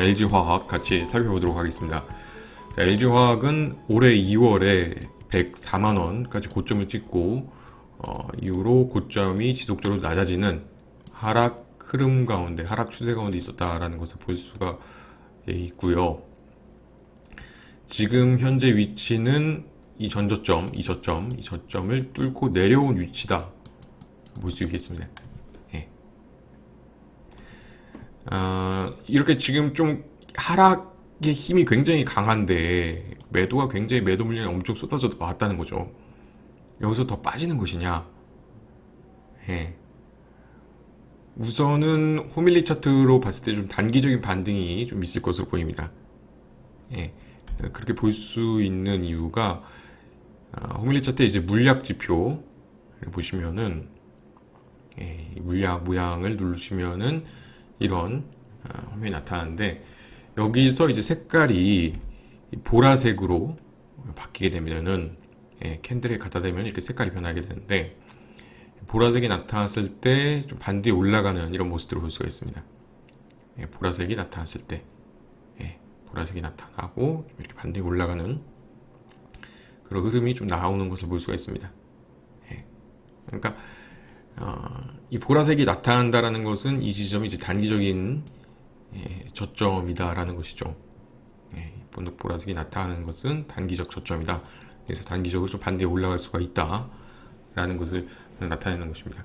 LG화학 같이 살펴보도록 하겠습니다. 자, LG화학은 올해 2월에 104만 원까지 고점을 찍고 어, 이후로 고점이 지속적으로 낮아지는 하락 흐름 가운데 하락 추세 가운데 있었다라는 것을 볼 수가 예, 있고요. 지금 현재 위치는 이 전저점, 이 저점, 이 저점을 뚫고 내려온 위치다 볼 수 있겠습니다. 예. 아, 이렇게 지금 좀 하락의 힘이 굉장히 강한데 매도가 굉장히 매도 물량이 엄청 쏟아져 왔다는 거죠. 여기서 더 빠지는 것이냐? 예. 우선은 호밀리 차트로 봤을 때 좀 단기적인 반등이 좀 있을 것으로 보입니다. 예. 그렇게 볼 수 있는 이유가 아, 호밀리 차트 이제 물약 지표 보시면은 예, 이 물약 모양을 누르시면은 이런 아, 화면이 나타나는데 여기서 이제 색깔이 이 보라색으로 바뀌게 되면은 예, 캔들에 갖다 대면 이렇게 색깔이 변하게 되는데 보라색이 나타났을 때 좀 반뒤에 올라가는 이런 모습들을 볼 수가 있습니다. 예, 보라색이 나타났을 때 예, 보라색이 나타나고 좀 이렇게 반뒤에 올라가는 그런 흐름이 좀 나오는 것을 볼 수가 있습니다. 예, 그러니까 어, 이 보라색이 나타난다라는 것은 이 지점이 이제 단기적인 예, 저점이다라는 것이죠. 예, 본득 보라색이 나타나는 것은 단기적 저점이다. 그래서 단기적으로 좀 반대에 올라갈 수가 있다라는 것을 나타내는 것입니다.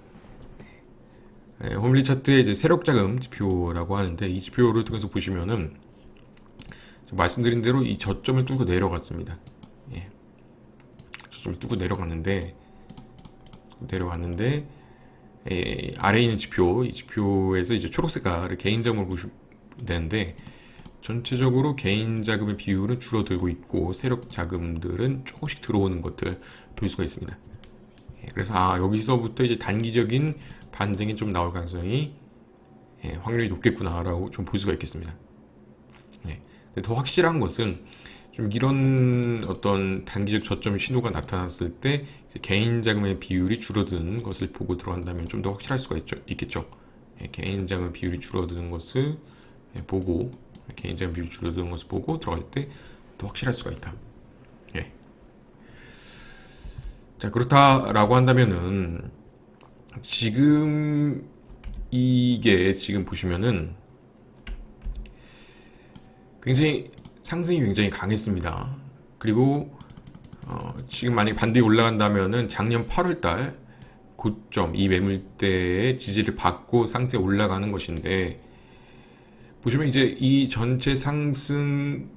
예, 홈리 차트의 이제 세력 자금 지표라고 하는데 이 지표를 통해서 보시면은 말씀드린 대로 이 저점을 뚫고 내려갔습니다. 예, 저점을 뚫고 내려갔는데 내려갔는데 예, 아래에 있는 지표, 이 지표에서 이제 초록색깔을 개인 자금으로 보시면 되는데 전체적으로 개인 자금의 비율은 줄어들고 있고 세력 자금들은 조금씩 들어오는 것들 볼 수가 있습니다. 예, 그래서 아 여기서부터 이제 단기적인 반등이 좀 나올 가능성이 예, 확률이 높겠구나라고 좀 볼 수가 있겠습니다. 예, 더 확실한 것은 좀 이런 어떤 단기적 저점 신호가 나타났을 때 개인 자금의 비율이 줄어드는 것을 보고 들어간다면 좀 더 확실할 수가 있죠, 있겠죠. 예, 개인 자금 비율이 줄어드는 것을 예, 보고 개인 자금 비율이 줄어드는 것을 보고 들어갈 때 더 확실할 수가 있다. 예. 자 그렇다라고 한다면은 지금 이게 지금 보시면은 굉장히 상승이 굉장히 강했습니다. 그리고 어, 지금 만약 반대에 올라간다면은 작년 8월달 고점 이 매물대의 지지를 받고 상승에 올라가는 것인데 보시면 이제 이 전체 상승의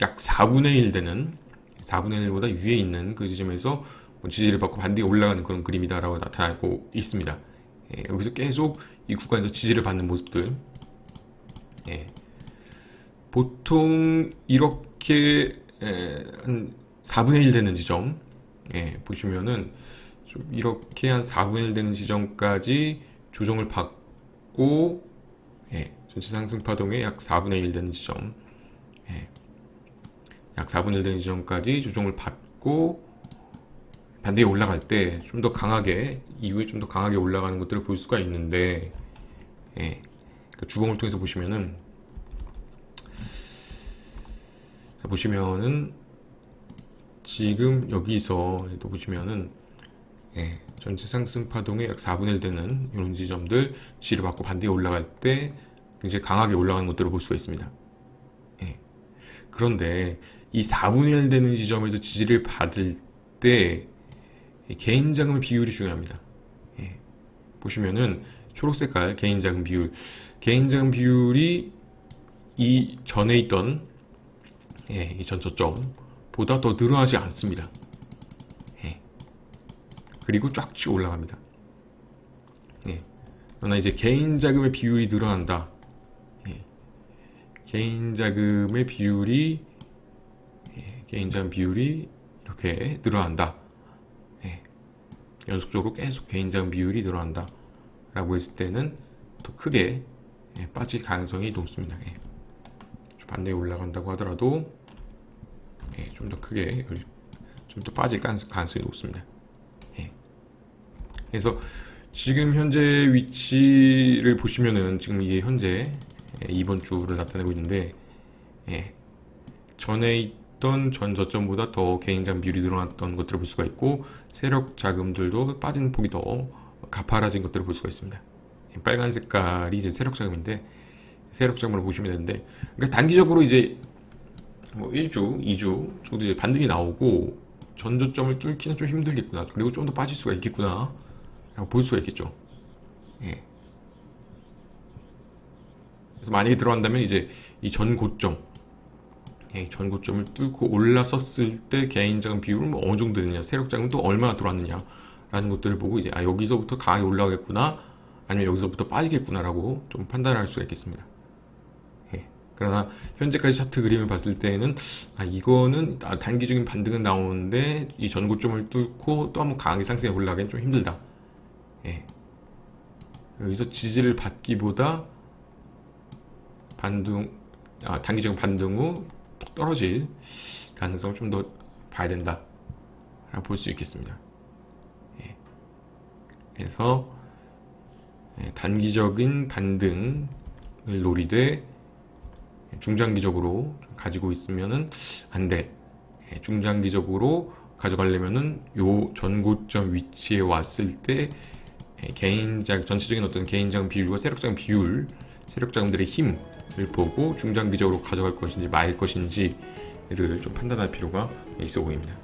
약 4분의 1 되는 4분의 1보다 위에 있는 그 지점에서 뭐 지지를 받고 반대에 올라가는 그런 그림이다라고 나타나고 있습니다. 예, 여기서 계속 이 구간에서 지지를 받는 모습들. 예, 보통 이렇게 에, 한 4분의 1 되는 지점 예, 보시면은 좀 이렇게 한 4분의 1 되는 지점까지 조정을 받고 예, 전체 상승 파동의 약 4분의 1 되는 지점 예, 약 4분의 1 되는 지점까지 조정을 받고 반대에 올라갈 때 좀 더 강하게 이후에 좀 더 강하게 올라가는 것들을 볼 수가 있는데 예, 그 주봉을 통해서 보시면은 자, 보시면은 지금 여기서 또 보시면은 예, 전체 상승 파동의 약 4분의 1 되는 이런 지점들 지를 받고 반대에 올라갈 때 굉장히 강하게 올라가는 것들을 볼 수가 있습니다. 예. 그런데 이 4분의 1 되는 지점에서 지지를 받을 때이 개인 자금의 비율이 중요합니다. 예. 보시면은 초록 색깔 개인 자금 비율, 개인 자금 비율이 이 전에 있던 예, 이 전저점보다 더 늘어나지 않습니다. 예. 그리고 쫙 치고 올라갑니다. 예. 그러나 이제 개인 자금의 비율이 늘어난다. 예. 개인 자금의 비율이 예, 개인 자금 비율이 이렇게 늘어난다. 예. 연속적으로 계속 개인 자금 비율이 늘어난다. 라고 했을 때는 더 크게 예, 빠질 가능성이 높습니다. 예. 반대에 올라간다고 하더라도 예, 좀 더 크게 좀 더 빠질 가능성이 높습니다. 예. 그래서 지금 현재 위치를 보시면은 지금 이게 현재 예, 이번 주를 나타내고 있는데 예, 전에 있던 전 저점보다 더 개인장 비율이 늘어났던 것들을 볼 수가 있고 세력 자금들도 빠진 폭이 더 가파라진 것들을 볼 수가 있습니다. 예, 빨간 색깔이 이제 세력 자금인데 세력 자금으로 보시면 되는데 그러니까 단기적으로 이제 뭐 1주, 2주 정도 이제 반등이 나오고 전저점을 뚫기는 좀 힘들겠구나. 그리고 좀 더 빠질 수가 있겠구나. 라고 볼 수가 있겠죠. 예. 그래서 만약에 들어간다면 이제 이 전고점, 예, 전고점을 뚫고 올라섰을 때 개인 자금 비율은 뭐 어느 정도 되느냐, 세력 자금 또 얼마나 들어왔느냐 라는 것들을 보고 이제 아 여기서부터 강하게 올라가겠구나, 아니면 여기서부터 빠지겠구나라고 좀 판단할 수가 있겠습니다. 예. 그러나 현재까지 차트 그림을 봤을 때는 아 이거는 아, 단기적인 반등은 나오는데 이 전고점을 뚫고 또 한번 강하게 상승해 올라가기는 좀 힘들다. 예. 여기서 지지를 받기보다 반등, 아, 단기적인 반등 후 떨어질 가능성을 좀 더 봐야 된다. 볼 수 있겠습니다. 예. 그래서 예, 단기적인 반등을 노리되 중장기적으로 가지고 있으면은 안 돼. 예, 중장기적으로 가져가려면은 요 전고점 위치에 왔을 때 예, 개인장 전체적인 어떤 개인장 비율과 세력장 비율, 세력장들의 힘을 보고 중장기적으로 가져갈 것인지 말 것인지를 좀 판단할 필요가 있어 보입니다.